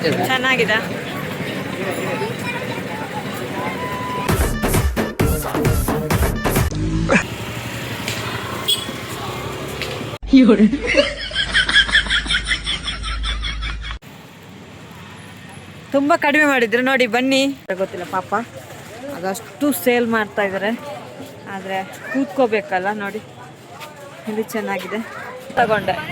ಚೆನ್ನಾಗಿದೆ. ತುಂಬ ಕಡಿಮೆ ಮಾಡಿದ್ರು. ನೋಡಿ, ಬನ್ನಿ. ಗೊತ್ತಿಲ್ಲ, ಪಾಪ. ಅದಷ್ಟು ಸೇಲ್ ಮಾಡ್ತಾ ಇದ್ದಾರೆ ಆದರೆ ಕೂತ್ಕೋಬೇಕಲ್ಲ, ನೋಡಿ. ಇಲ್ಲಿ ಚೆನ್ನಾಗಿದೆ. ತಗೊಂಡೆ.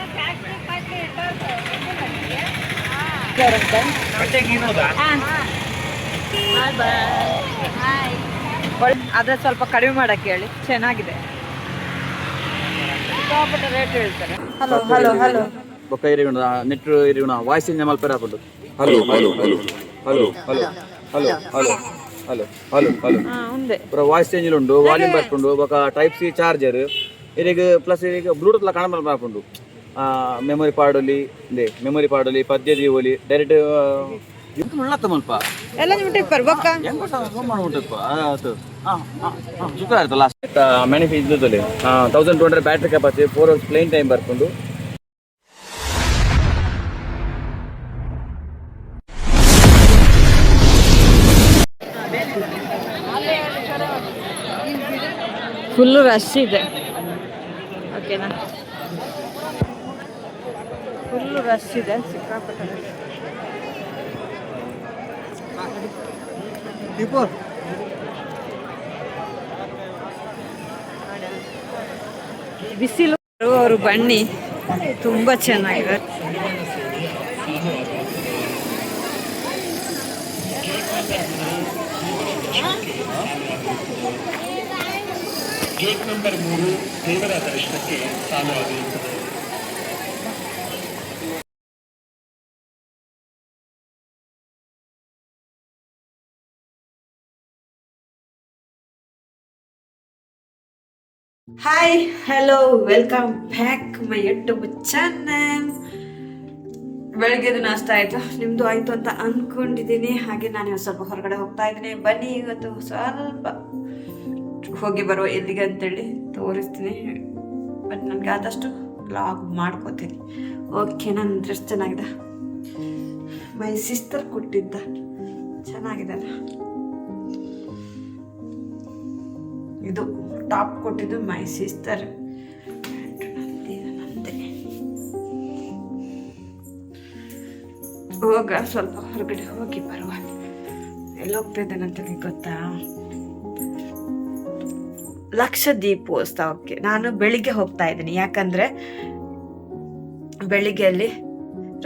ಅದೇ ಸ್ವಲ್ಪ ಕಡಿಮೆ ಮಾಡಕ್ಕೆ ಹೇಳಿ. ಚೆನ್ನಾಗಿದೆ. ಸಿಕ್ಕಾಪಟ್ಟೆ ರೇಟ್ ಹೇಳ್ತಾರೆ. ಹಲೋ ಹಲೋ ಹಲೋ ಬೊಕ್ಕ ಇರಿಗುಣ ನೆಟ್ ಇರಿಗುಣ ವಾಯ್ಸ್ ಇಂಜ ಮಲ್ಪೆರ ಹಾಕೊಂಡು hello hello hello hello. Hello hello hello hello. Hello hello ಉಂದೆ. ಪೂರ ವಾಯ್ಸ್ ಚೇಂಜ್ ಉಂಡು ವಾಲ್ಯೂಮ್ ಬರ್ಕೊಂಡು ಬೊಕ ಟೈಪ್ ಸಿ ಚಾರ್ಜರ್ ಇರಿಗೆ ಪ್ಲಸ್ ಇರಿಗೆ ಬ್ಲೂಟೂತ್ ಲ ಕಾಣಬಲ್ ಬರ್ಕೊಂಡು ಮೆಮೊರಿ ಪಾಡೊಲಿ ಇಂದೆ. ಮೆಮೊರಿ ಪಾಡೊಲಿ ಪದ್ಯ ದೀವೊಲಿ ಡೈರೆಕ್ಟ್ ಇದು ಮುಳ್ಳತ್ತ ಮಲ್ಪ ಎಲ್ಲ ಹೆಂಗ ಆಯ್ತು. Last ಇದ್ದದಲ್ಲಿ thousand two hundred battery capacity four hours playing time ಬರ್ಕೊಂಡು. ಫುಲ್ಲು ರಶ್ ಇದೆ. ಓಕೆನಾ ರಶ್ ಇದೆ ಸಿಕ್ಕಾಪಟ್ಟೆ. ಬಿಸಿಲು ಅವರು ಬನ್ನಿ. ತುಂಬ ಚೆನ್ನಾಗಿದೆ. ಗೇಟ್ ನಂಬರ್ ಮೂರು ದೇವರ ದರ್ಶನಕ್ಕೆ hi hello welcome back my YouTube channel ಬೆಳಗ್ಗೆದು ನಾಷ್ಟ ಆಯಿತು? ನಿಮ್ಮದು ಆಯಿತು ಅಂತ ಅಂದ್ಕೊಂಡಿದ್ದೀನಿ ಹಾಗೆ ನಾನು ಸ್ವಲ್ಪ ಹೊರಗಡೆ ಹೋಗ್ತಾ ಇದ್ದೀನಿ. ಬನ್ನಿ ಇವತ್ತು ಸ್ವಲ್ಪ ಹೋಗಿ ಬರೋ ಎಲ್ಲಿಗೆ ಅಂತೇಳಿ ತೋರಿಸ್ತೀನಿ. ಬಟ್ ನನಗೆ ಆದಷ್ಟು ಬ್ಲಾಗ್ ಮಾಡ್ಕೋತೀನಿ. ಓಕೆ ನನ್ನ ಡ್ರೆಸ್ ಚೆನ್ನಾಗಿದೆ. ಮೈ ಸಿಸ್ಟರ್ ಕೊಟ್ಟಿದ್ದ. ಚೆನ್ನಾಗಿದೆ ಇದು ಟಾಪ್ ಕೊಟ್ಟಿದ್ದು ಮೈ ಸಿಸ್ಟರ್. ಹೋಗ, ಸ್ವಲ್ಪ ಹೊರಗಡೆ ಹೋಗಿ ಬರುವ. ಎಲ್ಲಿ ಹೋಗ್ತಾ ಇದ್ದೇನೆ ಗೊತ್ತಾ? ಲಕ್ಷ ದೀಪೋತ್ಸವಕ್ಕೆ ನಾನು ಬೆಳಿಗ್ಗೆ ಹೋಗ್ತಾ ಇದ್ದೀನಿ. ಯಾಕಂದ್ರೆ ಬೆಳಿಗ್ಗೆ ಅಲ್ಲಿ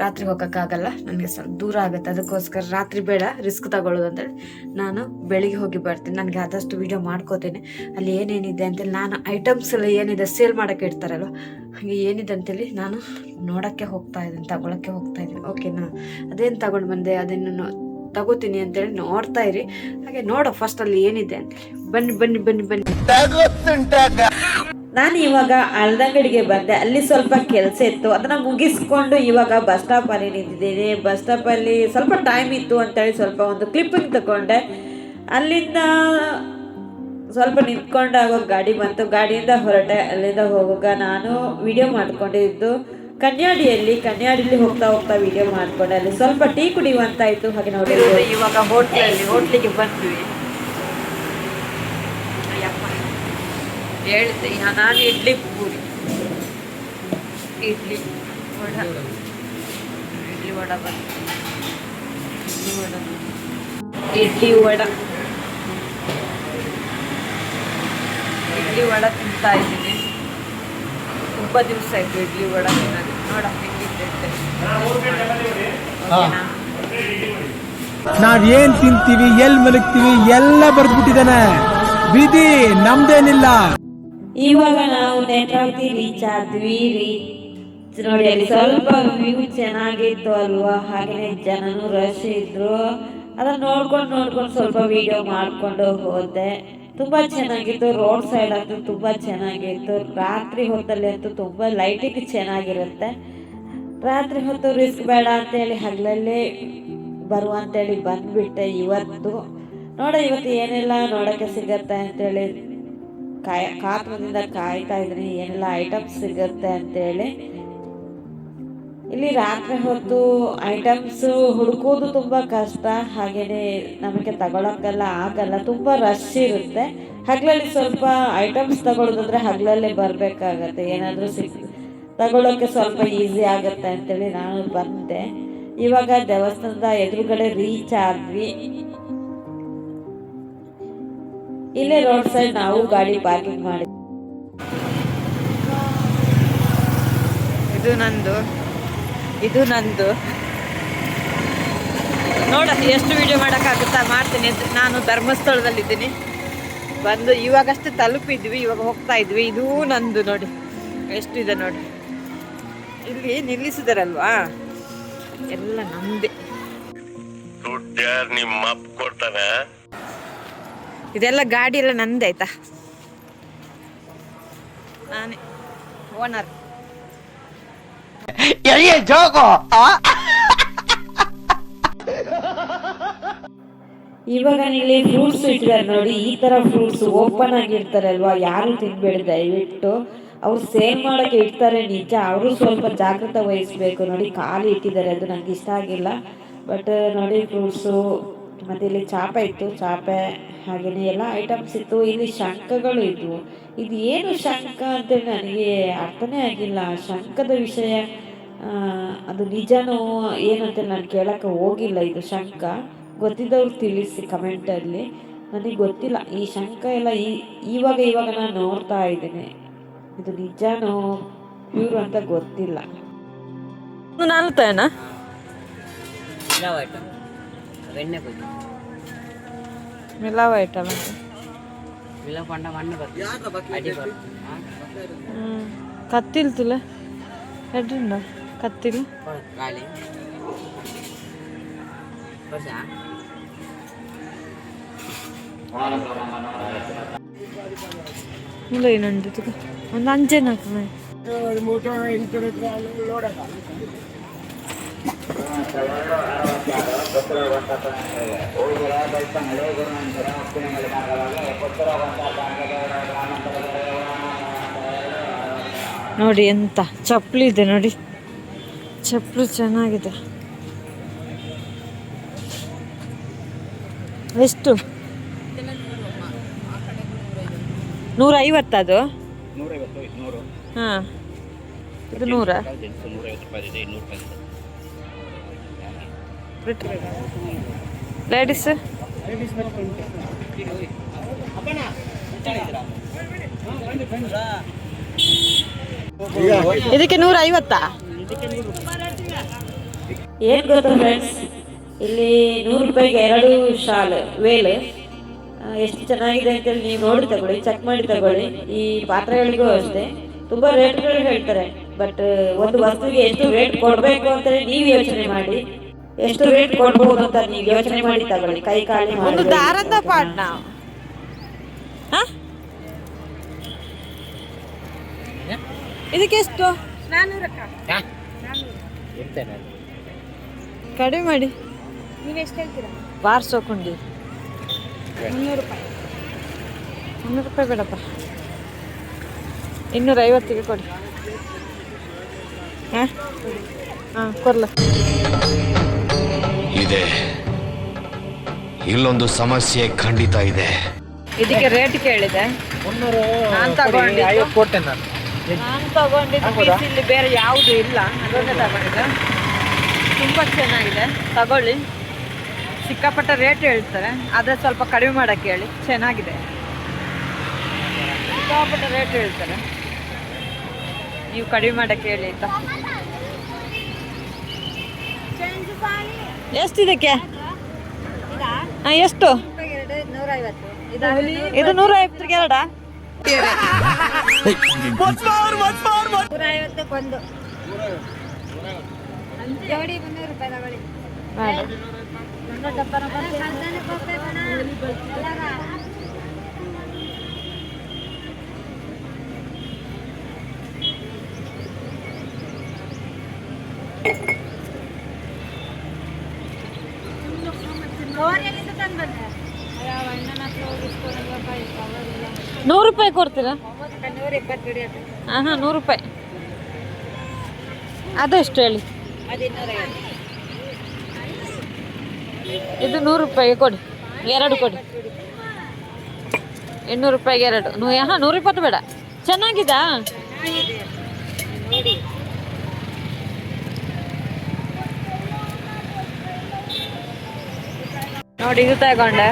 ರಾತ್ರಿ ಹೋಗೋಕ್ಕಾಗಲ್ಲ. ನನಗೆ ಸ್ವಲ್ಪ ದೂರ ಆಗುತ್ತೆ. ಅದಕ್ಕೋಸ್ಕರ ರಾತ್ರಿ ಬೇಡ, ರಿಸ್ಕ್ ತಗೊಳ್ಳೋದು ಅಂತೇಳಿ ನಾನು ಬೆಳಿಗ್ಗೆ ಹೋಗಿ ಬರ್ತೀನಿ. ನನಗೆ ಆದಷ್ಟು ವಿಡಿಯೋ ಮಾಡ್ಕೋತೀನಿ. ಅಲ್ಲಿ ಏನೇನಿದೆ ಅಂತೇಳಿ ನಾನು ಐಟಮ್ಸ್ ಎಲ್ಲ ಏನಿದೆ ಸೇಲ್ ಮಾಡೋಕ್ಕೆ ಇಡ್ತಾರಲ್ವ, ಹಾಗೆ ಏನಿದೆ ಅಂತೇಳಿ ನಾನು ನೋಡೋಕ್ಕೆ ಹೋಗ್ತಾ ಇದ್ದೀನಿ, ತಗೊಳಕ್ಕೆ ಹೋಗ್ತಾ ಇದ್ದೀನಿ. ಓಕೆನಾ ಅದೇನು ತಗೊಂಡು ಬಂದೆ, ಅದನ್ನು ತಗೋತೀನಿ ಅಂತೇಳಿ ನೋಡ್ತಾ ಇರಿ. ಹಾಗೆ ನೋಡೋ ಫಸ್ಟ್ ಅಲ್ಲಿ ಏನಿದೆ ಅಂತೇಳಿ ಬನ್ನಿ ಬನ್ನಿ ಬನ್ನಿ ಬನ್ನಿ. ನಾನು ಇವಾಗ ಅಳ್ದಂಗಡಿಗೆ ಬಂದೆ. ಅಲ್ಲಿ ಸ್ವಲ್ಪ ಕೆಲಸ ಇತ್ತು. ಅದನ್ನು ಮುಗಿಸ್ಕೊಂಡು ಇವಾಗ ಬಸ್ ಸ್ಟಾಪಲ್ಲಿ ನಿಂತಿದ್ದೀನಿ. ಬಸ್ ಸ್ಟಾಪಲ್ಲಿ ಸ್ವಲ್ಪ ಟೈಮ್ ಇತ್ತು ಅಂತೇಳಿ ಸ್ವಲ್ಪ ಒಂದು ಕ್ಲಿಪ್ಪಿಂಗ್ ತಗೊಂಡೆ ಅಲ್ಲಿಂದ ಸ್ವಲ್ಪ ನಿಂತ್ಕೊಂಡಾಗ ಗಾಡಿ ಬಂತು. ಗಾಡಿಯಿಂದ ಹೊರಟೆ. ಅಲ್ಲಿಂದ ಹೋಗುವಾಗ ನಾನು ವಿಡಿಯೋ ಮಾಡಿಕೊಂಡಿದ್ದು ಕನ್ಯಾಡಿಯಲ್ಲಿ. ಕನ್ಯಾಡಿಯಲ್ಲಿ ಹೋಗ್ತಾ ಹೋಗ್ತಾ ವಿಡಿಯೋ ಮಾಡ್ಕೊಂಡೆ. ಅಲ್ಲಿ ಸ್ವಲ್ಪ ಟೀ ಕುಡಿಯುವಂತಾಯಿತು. ಹಾಗೆ ನೋಡಿ ಇವಾಗ ಹೋಟ್ಲಲ್ಲಿ ಹೋಟ್ಲಿಗೆ ಬಂದ್ವಿ. ಈಗ ನಾನು ಇಡ್ಲಿ ಪೂರಿ. ಇಡ್ಲಿ ವಡ. ಇಡ್ಲಿ ವಡ ಬಂತು. ಇಡ್ಲಿ ವಡ ಇಡ್ಲಿ ವಡ. ಇಡ್ಲಿ ವಡ ತಿಂತಾ ಇದ್ದೀನಿ. ತುಂಬ ದಿವಸ ಆಯಿತು ಇಡ್ಲಿ ವಡ ತಿನ್ನೋದು. ನೋಡ ನಾವೇನ್ ತಿಂತೀವಿ, ಎಲ್ ಮಲಗ್ತೀವಿ, ಎಲ್ಲ ಬರ್ದ್ಬಿಟ್ಟಿದಾನೆ ವಿಧಿ ನಮ್ದೇನಿಲ್ಲ. ಇವಾಗ ನಾವು ನೇತ್ರಾವತಿ ರೀಚ್ ಆದ್ವಿ ರೀ ನೋಡಿ, ಅಲ್ಲಿ ಸ್ವಲ್ಪ ವ್ಯೂ ಚೆನ್ನಾಗಿತ್ತು ಅಲ್ವಾ? ಹಾಗೆ ಜನನು ರಶ್ ಇದ್ರು. ಅದನ್ನ ನೋಡ್ಕೊಂಡು ನೋಡ್ಕೊಂಡು ಸ್ವಲ್ಪ ವಿಡಿಯೋ ಮಾಡ್ಕೊಂಡು ಹೋದೆ. ತುಂಬಾ ಚೆನ್ನಾಗಿತ್ತು. ರೋಡ್ ಸೈಡ್ ಅಂತೂ ತುಂಬಾ ಚೆನ್ನಾಗಿತ್ತು. ರಾತ್ರಿ ಹೊತ್ತಲ್ಲಿ ಅಂತೂ ತುಂಬಾ ಲೈಟಿಂಗ್ ಚೆನ್ನಾಗಿರುತ್ತೆ. ರಾತ್ರಿ ಹೊತ್ತು ರಿಸ್ಕ್ ಬೇಡ ಅಂತೇಳಿ ಹಗಲಲ್ಲೇ ಬರುವಂತೇಳಿ ಬಂದ್ಬಿಟ್ಟೆ ಇವತ್ತು. ನೋಡ, ಇವತ್ತು ಏನೆಲ್ಲ ನೋಡೋಕ್ಕೆ ಸಿಗತ್ತೆ ಅಂತೇಳಿ ಕಾಯ ಕಾತುರದಿಂದ ಕಾಯ್ತಾ ಇದ್ದೀನಿ. ಏನೆಲ್ಲ ಐಟಮ್ಸ್ ಸಿಗುತ್ತೆ ಅಂತೇಳಿ. ಇಲ್ಲಿ ರಾತ್ರಿ ಹೊತ್ತು ಐಟಮ್ಸ್ ಹುಡುಕೋದು ತುಂಬ ಕಷ್ಟ. ಹಾಗೇನೆ ನಮಗೆ ತಗೊಳಕ್ಕೆಲ್ಲ ಆಗಲ್ಲ. ತುಂಬ ರಶ್ ಇರುತ್ತೆ. ಹಗಲಲ್ಲಿ ಸ್ವಲ್ಪ ಐಟಮ್ಸ್ ತಗೊಳ್ಳೋದಂದ್ರೆ ಹಗಲಲ್ಲೇ ಬರಬೇಕಾಗತ್ತೆ. ಏನಾದರೂ ಸಿಕ್ ತಗೊಳ್ಳೋಕ್ಕೆ ಸ್ವಲ್ಪ ಈಸಿ ಆಗುತ್ತೆ ಅಂತೇಳಿ ನಾನು ಬಂದೆ. ಇವಾಗ ದೇವಸ್ಥಾನದ ಎದುರುಗಡೆ ರೀಚ್ ಆದ್ವಿ. ಇಲ್ಲೇ ರೋಡ್ ಸೈಡ್ ನಾವು ಗಾಡಿ ಪಾರ್ಕಿಂಗ್ ಮಾಡಿ ಇದು ನಂದು. ಇದು ನಂದು. ನೋಡ ಎಷ್ಟು ವಿಡಿಯೋ ಮಾಡೋಕ್ಕಾಗುತ್ತ? ಮಾಡ್ತೀನಿ. ನಾನು ಧರ್ಮಸ್ಥಳದಲ್ಲಿದ್ದೀನಿ. ಬಂದು ಇವಾಗಷ್ಟೇ ತಲುಪಿದ್ವಿ ಇವಾಗ ಹೋಗ್ತಾ ಇದ್ವಿ. ಇದೂ ನಂದು ನೋಡಿ. ಎಷ್ಟು ಇದೆ ನೋಡಿ. ಇಲ್ಲಿ ನಿಲ್ಲಿಸಿದಾರಲ್ವಾ? ಎಲ್ಲ ನಮ್ಮದೇ ದುಡ್ಡು ಯಾರು ನಿಮ್ಮ ಅಪ್ಪ ಕೊಡ್ತಾನೆ? ಇದೆಲ್ಲ ಗಾಡಿ ಎಲ್ಲ ನಂದು ಆಯ್ತಾ? ನಾನೇ. ಓನರ್ ಇವಾಗ ಇಲ್ಲಿ ಫ್ರೂಟ್ಸ್ ಇಟ್ಟಿದ್ದಾರೆ ನೋಡಿ ಈ ತರ ಫ್ರೂಟ್ಸ್ ಓಪನ್ ಆಗಿರ್ತಾರೆ ಅಲ್ವಾ? ಯಾರು ತಿನ್ಬೇಡಿ ದಯವಿಟ್ಟು. ಅವ್ರು ಸೇವ್ ಮಾಡೋಕೆ ಇಡ್ತಾರೆ ನಿಜ. ಅವರು ಸ್ವಲ್ಪ ಜಾಗ್ರತೆ ವಹಿಸ್ಬೇಕು ನೋಡಿ ಖಾಲಿ ಇಟ್ಟಿದ್ದಾರೆ ಅದು ನನಗೆ ಇಷ್ಟ ಆಗಿಲ್ಲ. ಬಟ್ ನೋಡಿ ಫ್ರೂಟ್ಸು ಮತ್ತೆ ಇಲ್ಲಿ ಚಾಪೆ ಇತ್ತು ಚಾಪೆ ಹಾಗೇನೆ ಎಲ್ಲ ಐಟಮ್ಸ್ ಇತ್ತು. ಇಲ್ಲಿ ಶಂಕಗಳು ಇದ್ವು. ಇದು ಏನು ಶಂಖ ಅಂತೇಳಿ ನನಗೆ ಅರ್ಥನೇ ಆಗಿಲ್ಲ. ಶಂಕದ ವಿಷಯ ಅದು ನಿಜನೋ ಏನಂತ ನಾನು ಕೇಳಕ್ಕೆ ಹೋಗಿಲ್ಲ ಇದು ಶಂಕ. ಗೊತ್ತಿದ್ದವ್ರು ತಿಳಿಸಿ ಕಮೆಂಟಲ್ಲಿ ನನಗೆ ಗೊತ್ತಿಲ್ಲ. ಈ ಶಂಕ ಎಲ್ಲ ಈ ಇವಾಗ ಇವಾಗ ನಾನು ನೋಡ್ತಾ ಇದ್ದೇನೆ. ಇದು ನಿಜನೋ ಪ್ಯೂರ್ ಅಂತ ಗೊತ್ತಿಲ್ಲ. ನಾನು வெண்ணெய் கொஞ்சம். மிளகாய் ஐட்டம் மிளகா பண்ண மண்ணு பத்து. அடி கத்தில் துல. எட்டுண்டா கத்தில். காலி. ಮುಳ್ಳು ಏನುಂಟು ಒಂದು ಅಂಜೆ ನಾಲ್ಕು ಮೂಟ ಎಂಟು ನೋಡಿ ಎಂತ ಚಪ್ಪಲಿ ಇದೆ ನೋಡಿ. ಚಪ್ಪಲಿ ಚೆನ್ನಾಗಿದೆ. ಎಷ್ಟು? ನೂರೈವತ್ತದು ಹಾಂ. ಇದು ನೂರ? ಲೇಡೀಸ್ ಇದಕ್ಕೆ ನೂರ ಐವತ್ತಾ ಏನು ಗೊತ್ತಾ ಫ್ರೆಂಡ್ಸ್ ಇಲ್ಲಿ ನೂರು ರೂಪಾಯಿಗೆ ಎರಡು ಶಾಲ್ ವೇಲ್ ಎಷ್ಟು ಚೆನ್ನಾಗಿದೆ ಅಂತೇಳಿ ನೀವು ನೋಡಿ ತಗೊಳ್ಳಿ ಚೆಕ್ ಮಾಡಿ ತಗೊಳ್ಳಿ. ಈ ಪಾತ್ರೆಗಳಿಗೂ ಅಷ್ಟೇ. ತುಂಬಾ ರೇಟ್ಗಳು ಹೇಳ್ತಾರೆ ಬಟ್ ಒಂದು ವಸ್ತುವಿಗೆ ಎಷ್ಟು ರೇಟ್ ಕೊಡಬೇಕು ಅಂತೇಳಿ ನೀವು ಯೋಚನೆ ಮಾಡಿ. ಎಷ್ಟು ರೇಟ್ ಕೊಡ್ಬೋದು ಅಂತ ನೀವು ಯೋಚನೆ ಮಾಡಿ ತಗೊಳ್ಳಿ. ಕೈ ಕಾಲಿ ಒಂದು ದಾರದ ಪಾಡ್ನ ಇದಕ್ಕೆ ಎಷ್ಟು? ಕಡಿಮೆ ಮಾಡಿ. ನೀವು ಎಷ್ಟು ಹೇಳ್ತೀರಾ? ಬಾರ್ಸೋಕೊಂಡು ಮುನ್ನೂರು ರೂಪಾಯಿ ಮುನ್ನೂರು ರೂಪಾಯಿ ಬೇಡಪ್ಪ. ಇನ್ನೂರ ಐವತ್ತಿಗೆ ಕೊಡಿ. ಹಾಂ? ಹಾಂ ಕೊರ್ಲ ಇದೆ. ಇಲ್ಲೊಂದು ಸಮಸ್ಯೆ ಖಂಡಿತ ಇದೆ. ಇದಕ್ಕೆ ರೇಟ್ ಕೇಳಿದೆ. ನಾನು ತಗೊಂಡಿದ್ದು. ಕೊಟ್ಟೆ ನಾನು. ನಾನು ತಗೊಂಡಿದ್ದು piece ಇಲ್ಲಿ ಬೇರೆ ಯಾವುದು ಇಲ್ಲ. ಅದೊಂದೇ ತಗೊಂಡಿದ್ದು. ತುಂಬ ಚೆನ್ನಾಗಿದೆ. ತಗೊಳ್ಳಿ. ಸಿಕ್ಕಾಪಟ್ಟ ರೇಟ್ ಹೇಳ್ತಾರೆ. ಆದ್ರೆ ಸ್ವಲ್ಪ ಕಡಿಮೆ ಮಾಡಕ್ಕೆ ಹೇಳಿ. ಚೆನ್ನಾಗಿದೆ. ಸಿಕ್ಕಾಪಟ್ಟ ರೇಟ್ ಹೇಳ್ತಾರೆ. ನೀವು ಕಡಿಮೆ ಮಾಡೋಕ್ಕೆ ಹೇಳಿ ಆಯ್ತಾ ಎಷ್ಟು ಇದಕ್ಕೆ? ಹಾಂ ಎಷ್ಟು? ಇದು ನೂರ ಐವತ್ತಿಗೆ ಎರಡಾ ಬೇಡ. ನೂರು ರೂಪಾಯಿ ಕೊಡ್ತೀರಾ? ಹಾಂ ಹಾಂ ನೂರು ರೂಪಾಯಿ. ಅದೆಷ್ಟು ಹೇಳಿ? ಇದು ನೂರು ರೂಪಾಯಿಗೆ ಕೊಡಿ. ಎರಡು ಕೊಡಿ. ಇನ್ನೂರು ರೂಪಾಯಿಗೆ ಎರಡು. ನೂ ಹಾಂ ನೂರ ಇಪ್ಪತ್ತು ಬೇಡ. ಚೆನ್ನಾಗಿದಾ. ನೋಡಿ ಇದು ತಗೊಂಡೆ.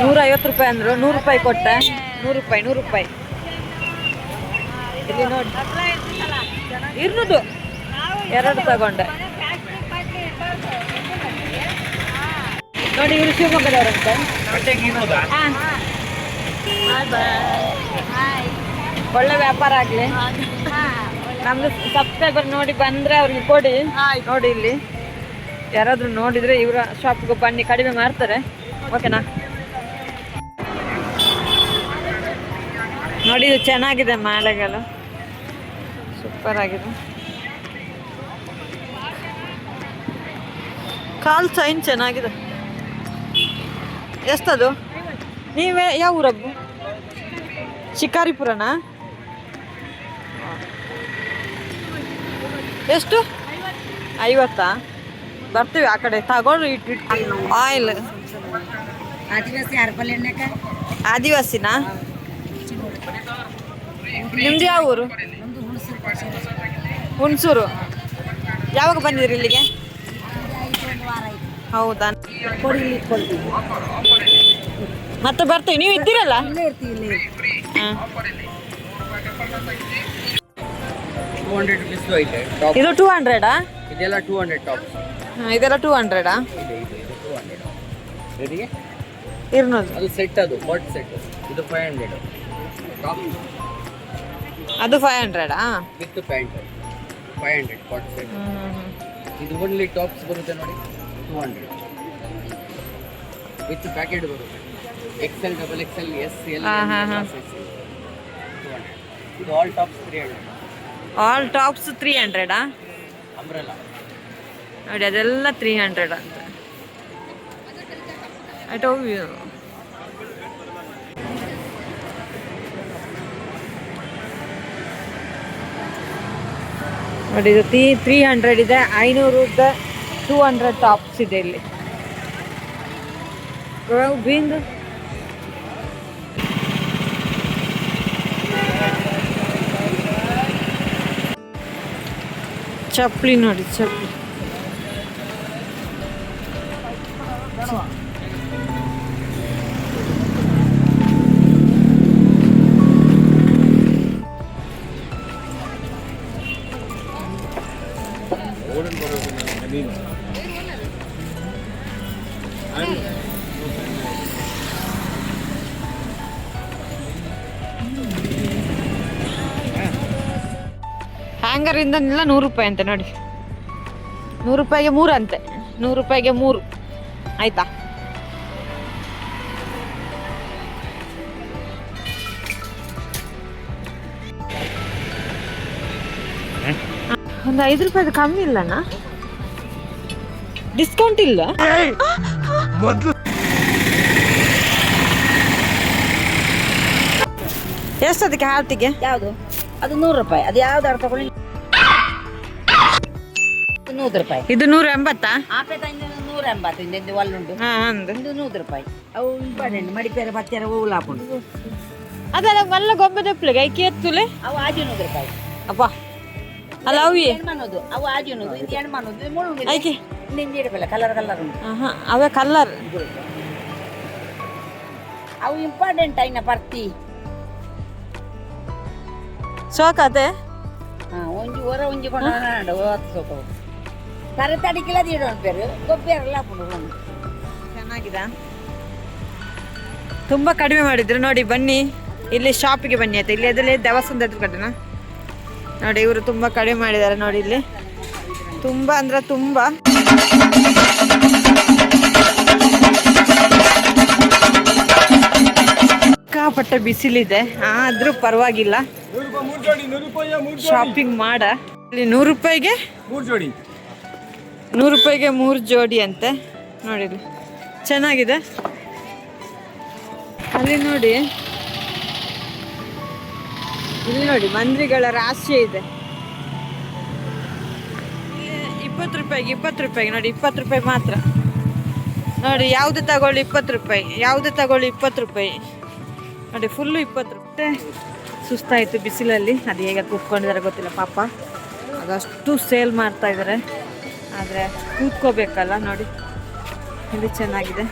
ನೂರ ಐವತ್ತು ರೂಪಾಯಿ ಅಂದ್ರು. ನೂರು ರೂಪಾಯಿ ಕೊಟ್ಟೆ. ನೂರು ರೂಪಾಯಿ ನೂರು ರೂಪಾಯಿ. ಇಲ್ಲಿ ನೋಡಿ. ಇರ್ನೂದು. ಎರಡು ತಗೊಂಡೆ. ನೋಡಿ ಇವರು ಶಿವಮೊಗ್ಗದವರಂತೆ. ಒಳ್ಳೆ ವ್ಯಾಪಾರ ಆಗ್ಲಿ. ನಮ್ದು ಸಬ್ಸ್ಕ್ರೈಬರ್ ನೋಡಿ ಬಂದ್ರೆ ಅವ್ರಿಗೆ ಕೊಡಿ. ನೋಡಿ ಇಲ್ಲಿ. ಯಾರಾದ್ರೂ ನೋಡಿದ್ರೆ ಇವರ ಶಾಪ್ಗೆ ಬನ್ನಿ, ಕಡಿಮೆ ಮಾಡ್ತಾರೆ. ಓಕೆನಾ ನೋಡಿ, ಇದು ಚೆನ್ನಾಗಿದೆ ಮಾಲೆಗಳು. ಸೂಪರ್ ಆಗಿದೆ. ಕಾಲ್ ಚೈನ್ ಚೆನ್ನಾಗಿದೆ. ಎಷ್ಟದು? ನೀವೇ ಯಾವ ಊರಬ್ಬು ಶಿಕಾರಿಪುರನಾ? ಎಷ್ಟು? ಐವತ್ತಾ? ಬರ್ತೀವಿ ಆ ಕಡೆ. ತಗೊಂಡು ಇಟ್ಟು ಆಯಿಲ್ ಆದಿವಾಸಿ ಹರ್ಬಲ್ ಎಣ್ಣೆಕ ಆದಿವಾಸಿನಾ? ನಿಮ್ದು ಯಾವ ಊರು? ಹುಣಸೂರು ಯಾವಾಗ ಬಂದಿದ್ರಿ ಇಲ್ಲಿಗೆ? ಹೌದಾ? ಮತ್ತೆ ಬರ್ತೀವಿ. ನೀವು ಇದ್ದೀರಲ್ಲ? ಇದು ಟೂ ಹಂಡ್ರೆಡಾ ಇದೆಲ್ಲ ಟೂ ಹಂಡ್ರೆಡ್ ಟಾಪ್ ಇದೆಲ್ಲ ಟೂ ಹಂಡ್ರೆಡಾ ರೆಡಿಗೆ ಇರ್ನೂರು. ಅದು ಸೆಟ್ ಅದು ಬಾಟ್ ಸೆಟ್ ಇದು ಫೈವ್ ಹಂಡ್ರೆಡ್ ಅದು ಫೈವ್ ಹಂಡ್ರೆಡಾ ವಿತ್ ಪ್ಯಾಂಟ್ ಫೈವ್ ಹಂಡ್ರೆಡ್ ಕಾಟ್ ಸೆಟ್ ಇದು ಓನ್ಲಿ ಟಾಪ್ಸ್ ಬರುತ್ತೆ ನೋಡಿ. ಟೂ ಹಂಡ್ರೆಡ್ ವಿತ್ ಪ್ಯಾಕೆಟ್ ಬರುತ್ತೆ. XL double XL S L ಹಾ, ಹಾ. ಇದು all tops three hundred all tops three ಹಂಡ್ರೆಡಾ umbrella ನೋಡಿ, ಅದೆಲ್ಲ ತ್ರೀ ಹಂಡ್ರೆಡ್ ಅಂತ. ಆಯ್ತು ಹೋಗಿ ನೋಡಿ, ಇದು ತ್ರೀ ತ್ರೀ ಹಂಡ್ರೆಡ್ ಇದೆ. ಐನೂರದ ಟೂ ಹಂಡ್ರೆಡ್ ಟಾಪ್ಸ್ ಇದೆ ಇಲ್ಲಿ. ಬೀಂದು ಚಪ್ಪಲಿ ನೋಡಿ, ಚಪ್ಪಲಿ. ಹ್ಯಾಂಗರಿಂದನೆಲ್ಲ ನೂರು ರೂಪಾಯಿ ಅಂತೆ ನೋಡಿ. ನೂರು ರೂಪಾಯಿಗೆ ಮೂರು ಅಂತೆ. ನೂರು ರೂಪಾಯಿಗೆ ಮೂರು. ಆಯ್ತಾ? ಒಂದು ಐದು ರೂಪಾಯಿದು ಕಮ್ಮಿ ಇಲ್ಲಣ್ಣ. ಡಿಸ್ಕೌಂಟ್ ಇಲ್ಲ? ಎಷ್ಟದಕ್ಕೆ ಅದಕ್ಕೆ ಹಾರ್ಟಿಗೆ ಯಾವುದು? ಅದು ನೂರು ರೂಪಾಯಿ. ಅದು ಯಾವ್ದಾರು ತಗೊಳ್ಳಿ ನೂರು ರೂಪಾಯಿ. ಇದು ನೂರ ಎಂಬತ್ತಾ? ಆಪೆ ತಂದು ನೂರ ಎಂಬತ್ತು ಇಂದು ಒಲ್ಲುಂಡು. ಹಾ ಅಂದು. ಇದು ನೂರು ರೂಪಾಯಿ. ಅವು ಇಂಪಾರ್ಟೆಂಟ್ ಮಡಿಪೇರೆ ಬತ್ತೇರ ಹೂವು ಹಾಕೊಂಡು. ಅದಲ್ಲ ಮಲ್ಲ ಗೊಂಬೆ ದಪ್ಪಲಿಗೆ ಕೈ ಎತ್ತುಲೆ? ಅವು ಆಜು ನೂರು ರೂಪಾಯಿ. ಅಪ್ಪ ಅಲ್ಲ ಅವು ಹೆಣ್ಮನದು ಅವು ಆಜುನದು ಇದು ಹೆಣ್ಮನದು ಮುಳ್ಳು ಐಕೆ? ನಿಂಗೆ ಇಡಬೇಕಲ್ಲ ಕಲರ್ ಕಲರ್ ಹಾಂ ಅವೇ ಕಲರ್ ಅವು ಇಂಪಾರ್ಟೆಂಟ್ ಐನ ಪರ್ತಿ. ಸೋಕತೆ? ಹಾ ಒಂಜಿ ಹೊರ ಒಂಜಿ ಕೊಂಡ ಹತ್ತು ಸೋಕ ಹಾಕೊಂಡು ಚೆನ್ನಾಗಿದೆ? ತುಂಬ ಕಡಿಮೆ ಮಾಡಿದ್ರು. ನೋಡಿ ಬನ್ನಿ. ಇಲ್ಲಿ ಶಾಪಿಗೆ ಬನ್ನಿ ಆಯ್ತಾ ಇಲ್ಲಿ ಅದರಲ್ಲಿ ದೇವಸ್ಥಾನದ ಹತ್ರ ಕಡೆನಾ? ನೋಡಿ ಇವರು ತುಂಬ ಕಡಿಮೆ ಮಾಡಿದ್ದಾರೆ ನೋಡಿ ಇಲ್ಲಿ. ತುಂಬ ಅಂದ್ರೆ ತುಂಬ. ಸಿಕ್ಕಾಪಟ್ಟೆ ಬಿಸಿಲಿದೆ. ಆದ್ರೂ ಪರವಾಗಿಲ್ಲ. ಶಾಪಿಂಗ್ ಮಾಡಿ. ಇಲ್ಲಿ ನೂರು ರೂಪಾಯಿಗೆ ಮೂರು ಜೋಡಿ. ನೂರು ರೂಪಾಯಿಗೆ ಮೂರು ಜೋಡಿ ಅಂತೆ. ನೋಡಿ ಚೆನ್ನಾಗಿದೆ. ಅಲ್ಲಿ ನೋಡಿ. ಇಲ್ಲಿ ನೋಡಿ, ಮಂದಿಗಳ ರಾಶಿ ಇದೆ. ಇಪ್ಪತ್ತು ರೂಪಾಯಿಗೆ ಇಪ್ಪತ್ತು ರೂಪಾಯಿಗೆ ನೋಡಿ, ಇಪ್ಪತ್ತು ರೂಪಾಯಿ ಮಾತ್ರ. ನೋಡಿ, ಯಾವುದು ತಗೊಳ್ಳಿ ಇಪ್ಪತ್ತು ರೂಪಾಯಿ, ಯಾವುದು ತಗೊಳ್ಳಿ ಇಪ್ಪತ್ತು ರೂಪಾಯಿ. ನೋಡಿ ಫುಲ್ಲು ಇಪ್ಪತ್ತು ರೂಪಾಯಿ. ಸುಸ್ತಾಯಿತು ಬಿಸಿಲಲ್ಲಿ. ಅದು ಹೇಗೆ ಕೂತ್ಕೊಂಡಿದ್ದಾರೆ ಗೊತ್ತಿಲ್ಲ ಪಾಪ. ಅದಷ್ಟು ಸೇಲ್ ಮಾಡ್ತಾ ಇದ್ದಾರೆ. ಆದರೆ ಕೂತ್ಕೋಬೇಕಲ್ಲ ನೋಡಿ. ಇದು ಚೆನ್ನಾಗಿದೆ.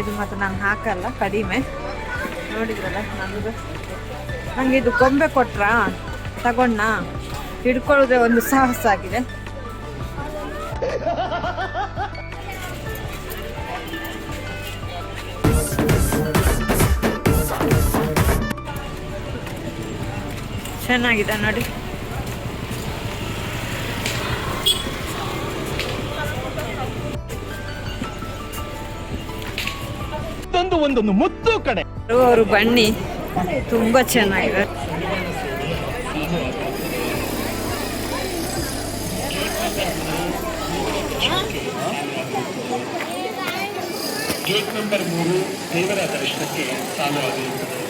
ಇದು ಮಾತ್ರ ನಾನು ಹಾಕಲ್ಲ, ಕಡಿಮೆ. ನೋಡಿದ್ರಲ್ಲ ನನಗೆ ನನಗೆ ಇದು ಗೊಂಬೆ ಕೊಟ್ರಾ? ತಗೊಂಡ ಹಿಡ್ಕೊಳ್ಳೋದೇ ಒಂದು ಸಾಹಸ ಆಗಿದೆ. ಚೆನ್ನಾಗಿದೆ ನೋಡಿ. ಇದೊಂದು ಒಂದೊಂದು ಮುತ್ತು ಕಡೆ. ಅವರು ಬನ್ನಿ. ತುಂಬಾ ಚೆನ್ನಾಗಿದೆ. ಗೇಟ್ ನಂಬರ್ ಮೂರು ದೇವರ ದರ್ಶನಕ್ಕೆ ಸಾಲುವಾಗಿರುತ್ತದೆ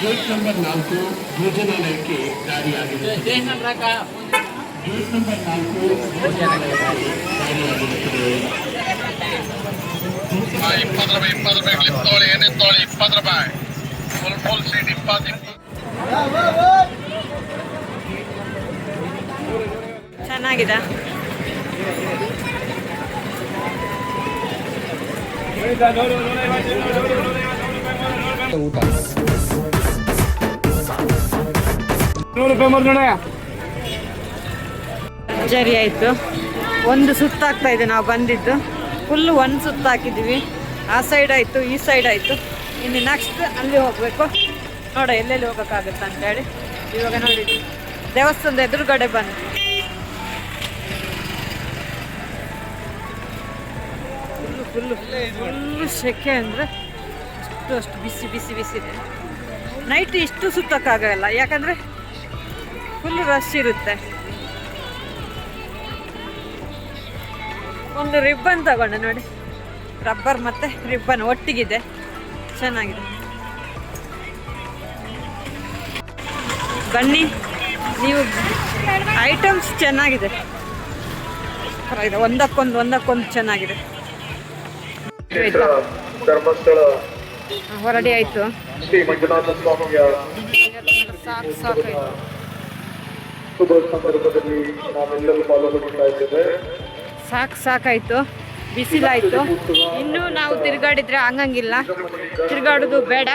ಗೇಟ್ ನಂಬರ್ ನಾಲ್ಕು ಭೋಜನಾಲಯಕ್ಕೆ ದಾರಿಯಾಗಿರುತ್ತದೆ ಗೇಟ್ ನಂಬರ್ ನಾಲ್ಕು ಭೋಜನಾಲಯಕ್ಕೆ ದಾರಿಯಾಗಿರುತ್ತದೆ ಇಪ್ಪತ್ತು ರೂಪಾಯಿ ಇಪ್ಪತ್ತು ರೂಪಾಯಿ ಕ್ಲಿಪ್ ತೊಗೊಳ್ಳಿ ಏನೇನು ತೊಗೊಳ್ಳಿ ಇಪ್ಪತ್ತು ರೂಪಾಯಿ. ಫುಲ್ ಫುಲ್ ಸೀಟ್ ಇಪ್ಪತ್ತು ಚೆನ್ನಾಗಿದೆ. ಭರ್ಜರಿ ಆಯಿತು. ಒಂದು ಸುತ್ತಾಗ್ತಾ ಇದೆ ನಾವು ಬಂದಿದ್ದು. ಫುಲ್ಲು ಒಂದು ಸುತ್ತ ಹಾಕಿದ್ದೀವಿ. ಆ ಸೈಡ್ ಆಯಿತು, ಈ ಸೈಡ್ ಆಯಿತು. ಇನ್ನು ನೆಕ್ಸ್ಟ್ ಅಲ್ಲಿ ಹೋಗಬೇಕು. ನೋಡ, ಎಲ್ಲೆಲ್ಲಿ ಹೋಗೋಕ್ಕಾಗುತ್ತೆ ಅಂತೇಳಿ ಇವಾಗ ನೋಡಿ. ದೇವಸ್ಥಾನದ ಎದುರುಗಡೆ ಬಂದು ಫುಲ್ಲು ಫುಲ್ಲು ಫುಲ್ಲು ಸೆಕೆ ಅಂದರೆ ಅಷ್ಟು ಅಷ್ಟು ಬಿಸಿ ಬಿಸಿ ಬಿಸಿ ಇದೆ. ನೈಟ್ ಇಷ್ಟು ಸುತ್ತಕ್ಕಾಗಲ್ಲ. ಯಾಕಂದರೆ ಫುಲ್ ರಶ್ ಇರುತ್ತೆ. ಒಂದು ರಿಬ್ಬನ್ ತಗೊಂಡೆ ನೋಡಿ. ರಬ್ಬರ್ ಮತ್ತು ರಿಬ್ಬನ್ ಒಟ್ಟಿಗಿದೆ. ಚೆನ್ನಾಗಿದೆ. ಬನ್ನಿ ನೀವು ಐಟಮ್ಸ್ ಚೆನ್ನಾಗಿದೆ. ಪರವಾಗಿಲ್ಲ. ಒಂದಕ್ಕೊಂದು ಒಂದಕ್ಕೊಂದು ಚೆನ್ನಾಗಿದೆ? ಧರ್ಮಸ್ಥಳ. ಹೊರಡಿ ಆಯಿತು. ಸಾಕು ಸಾಕು. ಶುಭ ಸಂದರ್ಭದಲ್ಲಿ ನಾವೆಲ್ಲರೂ ಪಾಲ್ಗೊಂಡಿದ್ದೇವೆ. ಸಾಕು ಸಾಕಾಯ್ತು, ಬಿಸಿಲಾಯ್ತು. ಇನ್ನೂ ನಾವು ತಿರುಗಾಡಿದ್ರೆ ಹಂಗಂಗಿಲ್ಲ. ತಿರುಗಾಡೋದು ಬೇಡ.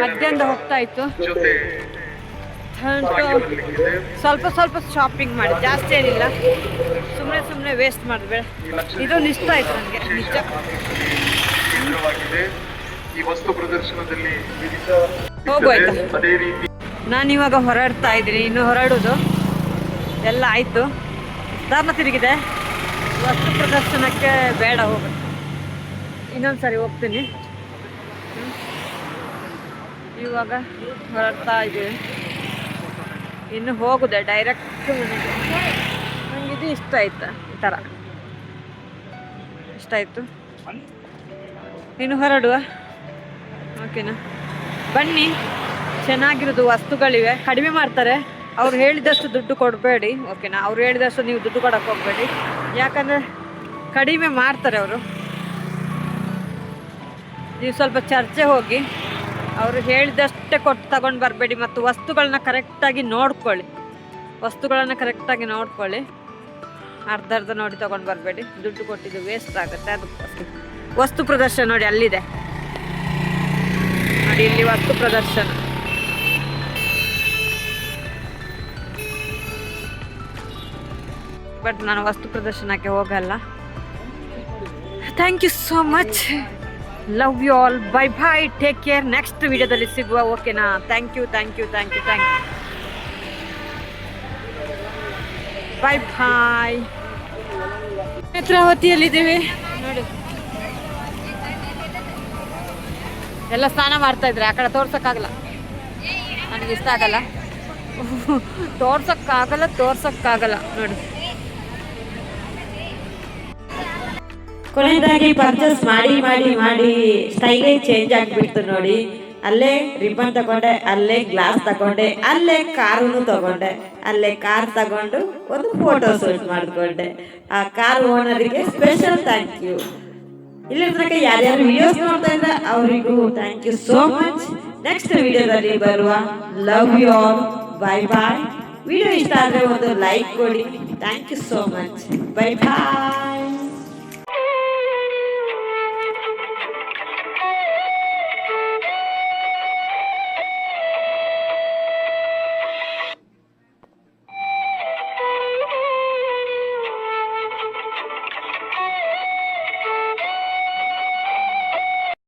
ಮಧ್ಯಾಹ್ನ ಹೋಗ್ತಾ ಇತ್ತು ಸ್ವಲ್ಪ ಸ್ವಲ್ಪ ಶಾಪಿಂಗ್ ಮಾಡಿ, ಜಾಸ್ತಿ ಏನಿಲ್ಲ. ಸುಮ್ಮನೆ ಸುಮ್ಮನೆ ವೇಸ್ಟ್ ಮಾಡಬೇಡ ಇದೊಂದು ಇಷ್ಟ ಆಯ್ತು ನನಗೆ, ನಿಜ. ಈ ರೀತಿ ನಾನಿವಾಗ ಹೊರಡ್ತಾ ಇದ್ದೀನಿ, ಇನ್ನು ಹೊರಡೋದು. ಎಲ್ಲ ಆಯಿತು. ಧರ್ಮ ತಿರುಗಿದೆ. ವಸ್ತು ಪ್ರದರ್ಶನಕ್ಕೆ ಬೇಡ ಹೋಗು ಇನ್ನೊಂದು ಸಾರಿ ಹೋಗ್ತೀನಿ. ಇವಾಗ ಹೊರಡ್ತಾ ಇದ್ದೀವಿ ಇನ್ನು ಹೋಗುದೆ ಡೈರೆಕ್ಟ್ ನನಗೆ ಇದು ಇಷ್ಟ ಆಯ್ತಾ, ಈ ಥರ ಇಷ್ಟ ಆಯಿತು. ಇನ್ನು ಹೊರಡುವ. ಓಕೆನಾ ಬನ್ನಿ. ಚೆನ್ನಾಗಿರೋದು ವಸ್ತುಗಳಿವೆ. ಕಡಿಮೆ ಮಾಡ್ತಾರೆ. ಅವ್ರು ಹೇಳಿದಷ್ಟು ದುಡ್ಡು ಕೊಡಬೇಡಿ ಓಕೆನಾ ಅವ್ರು ಹೇಳಿದಷ್ಟು ನೀವು ದುಡ್ಡು ಕೊಡೋಕೆ ಹೋಗಬೇಡಿ. ಯಾಕಂದರೆ ಕಡಿಮೆ ಮಾಡ್ತಾರೆ ಅವರು. ನೀವು ಸ್ವಲ್ಪ ಚರ್ಚೆ ಹೋಗಿ, ಅವರು ಹೇಳಿದಷ್ಟೇ ಕೊಟ್ಟು ತಗೊಂಡು ಬರಬೇಡಿ ಮತ್ತು ವಸ್ತುಗಳನ್ನ ಕರೆಕ್ಟಾಗಿ ನೋಡ್ಕೊಳ್ಳಿ. ವಸ್ತುಗಳನ್ನು ಕರೆಕ್ಟಾಗಿ ನೋಡ್ಕೊಳ್ಳಿ. ಅರ್ಧ ಅರ್ಧ ನೋಡಿ ತೊಗೊಂಡು ಬರಬೇಡಿ. ದುಡ್ಡು ಕೊಟ್ಟಿದ್ದು ವೇಸ್ಟ್ ಆಗುತ್ತೆ ಅದು ವಸ್ತು ಪ್ರದರ್ಶನ ನೋಡಿ ಅಲ್ಲಿದೆ. ನೋಡಿ, ಇಲ್ಲಿ ವಸ್ತು ಪ್ರದರ್ಶನ. ಬಟ್ ನಾನು ವಸ್ತು ಪ್ರದರ್ಶನಕ್ಕೆ ಹೋಗಲ್ಲ. Thank you so much love you all bye bye take care next ವಿಡಿಯೋದಲ್ಲಿ ಸಿಗುವ. ಓಕೆನಾ thank you thank you thank you thank you bye bye ನೇತ್ರಾವತಿಯಲ್ಲಿದ್ದೀವಿ. ನೋಡಿ. ಎಲ್ಲ ಸ್ನಾನ ಮಾಡ್ತಾ ಇದ್ರೆ ಆ ಕಡೆ ತೋರ್ಸಕ್ಕಾಗಲ್ಲ. ನನಗೆ ಇಷ್ಟ ಆಗಲ್ಲ. ತೋರ್ಸಕ್ಕಾಗಲ್ಲ ತೋರ್ಸಕ್ಕಾಗಲ್ಲ. ನೋಡಿ. ಕೊನೆಯದಾಗಿ ಪರ್ಚೇಸ್ ಮಾಡಿ ಮಾಡಿ ಮಾಡಿ ಸ್ಟೈಲೇ ಚೇಂಜ್ ಆಗಿಬಿಡ್ತು ನೋಡಿ. ಅಲ್ಲೇ ರಿಬ್ಬನ್ ತಗೊಂಡೆ, ಅಲ್ಲೇ ಗ್ಲಾಸ್ ತಗೊಂಡೆ, ಅಲ್ಲೇ ಕಾರನ್ನು ತಗೊಂಡೆ. ಅಲ್ಲೇ ಕಾರ್ ತಗೊಂಡು ಒಂದು ಫೋಟೋ ಶೂಟ್ ಮಾಡಿಕೊಂಡೆ. ಆ ಕಾರ್ ಓನರಿಗೆ ಸ್ಪೆಷಲ್ ಥ್ಯಾಂಕ್ ಯು ಇಲ್ಲಿ ಯಾರ್ಯಾರು ವಿಡಿಯೋಸ್ ನೋಡ್ತಾ ಇದ್ರೆ ಅವರಿಗೂ thank you so much next ವಿಡಿಯೋದಲ್ಲಿ ಬರುವ love you all bye bye video ಇಷ್ಟ ಆದರೆ ಒಂದು ಲೈಕ್ ಕೊಡಿ. Thank you so much bye bye